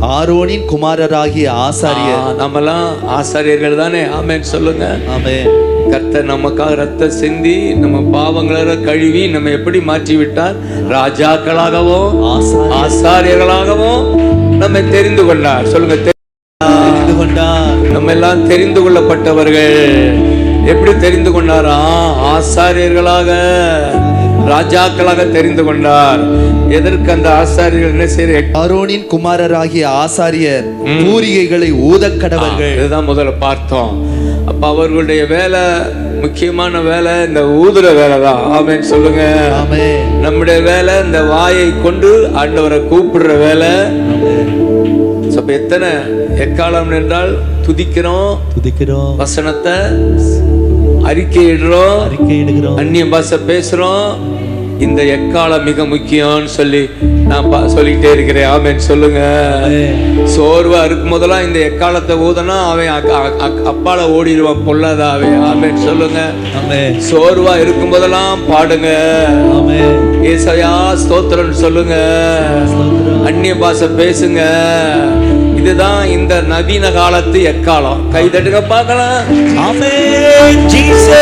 ஆரோனின் குமாரராகிய ஆசாரியர். ஆ, நம்மெல்லாம் ஆசாரியர்கள் தானே. ஆமென் சொல்லுங்க. ஆமென். கர்த்தர் நமக்காக ரத்த சிந்தி நம்ம பாவங்களை கழுவி நம்ம எப்படி மாற்றி விட்டார் ராஜாக்களாகவும் ஆசாரியர். ஆசாரியர்களாகவும் நம்ம தெரிந்து கொண்டார். சொல்லுங்க தெரிந்து கொண்டார். நம்ம எல்லாம் தெரிந்து கொள்ளப்பட்டவர்கள். எப்படி தெரிந்து கொண்டாரா? ஆசாரியர்களாக. ராஜாக்களாக தெரிந்து கொண்டார். எதற்கு அந்த ஆசாரியர்கள் என்ன செய்ய ஆரோனின் குமாரராகிய ஆசாரியர் பூரிகைகளை ஊதக்கடவர்கள் இதுதான் முதல்ல பார்த்தோம். அப்ப அவர்களுடைய வேலை முக்கியமான வேலை இந்த ஊதுற வேலை தான். ஆமென் சொல்லுங்க. நம்முடைய வேலை இந்த வாயை கொண்டு ஆண்டவரை கூப்பிடுற வேலை. அப்ப எத்தனை எக்காலம் என்றால் துதிக்கிறோம் துதிக்கிறோம். வசனத்தை அறிக்கையிடுறோம் அறிக்கையிடுகிறோம். அந்நிய பாஷை பேசுறோம் இந்த எக்காலம் மிக முக்கியம்னு சொல்லி நான் பா- சொல்லிக்கிட்டே இருக்கிறேன். ஆமென். சொல்லுங்க. சோர்வா இருக்கும் போதெல்லாம் இந்த எக்காலத்தை ஊதனா அவன் அப்பால ஓடிடுவான் பொல்லாதாவே ஆமென். சொல்லுங்க. சோர்வா இருக்கும் போதெல்லாம் பாடுங்க ஏசையா ஸ்தோத்திரம் சொல்லுங்க. அந்நிய பாஷை பேசுங்க. இதுதான் இந்த நவீன காலத்து எக்காலம். கை தட்டுங்க பார்க்கலாம். ஜீசஸ்.